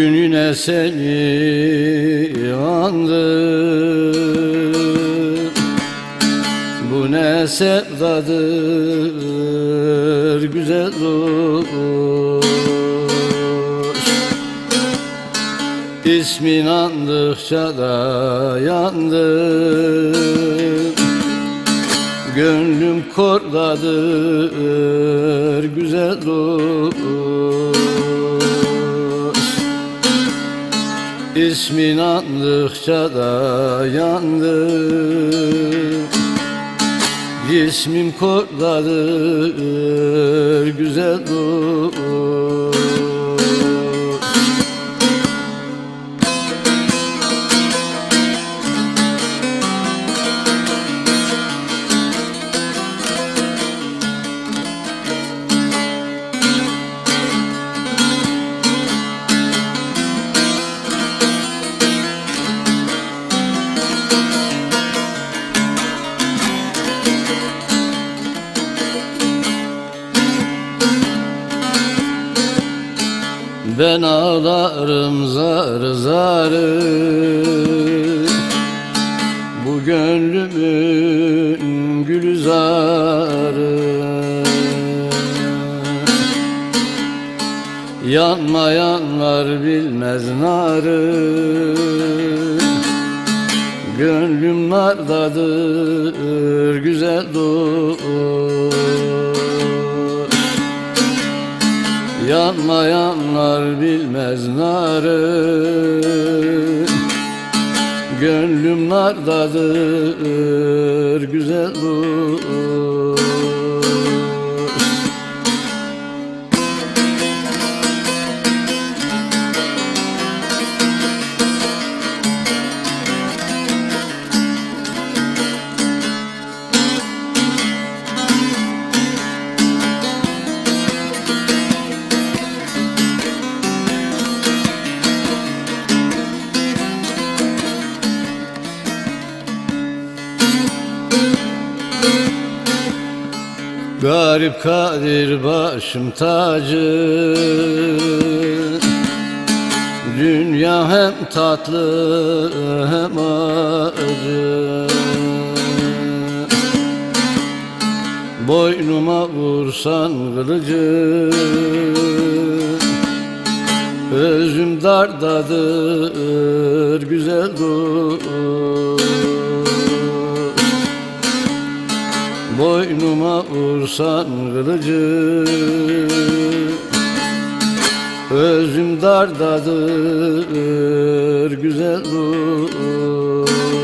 Yine seni andım Bu ne sevdadır güzel dost. İsmin andıkça da yandım Gönlüm kordadır güzel dost İsmin andıkça da yandım Cismim kordadır güzel dost Ben ağlarım zar zarı. Bu gönlümün gülzarı. Yanmayanlar bilmez narı. Gönlüm nardadır güzel dost Yanmayanlar bilmez narı. Gönlüm nardadır güzel dost Garip Kadir başım tacı. Dünya hem tatlı hem acı. Boynuma vursan kılıcı. Özüm dardadır güzel dost Boynuma vursan kılıcı Özüm dardadır güzel ruh.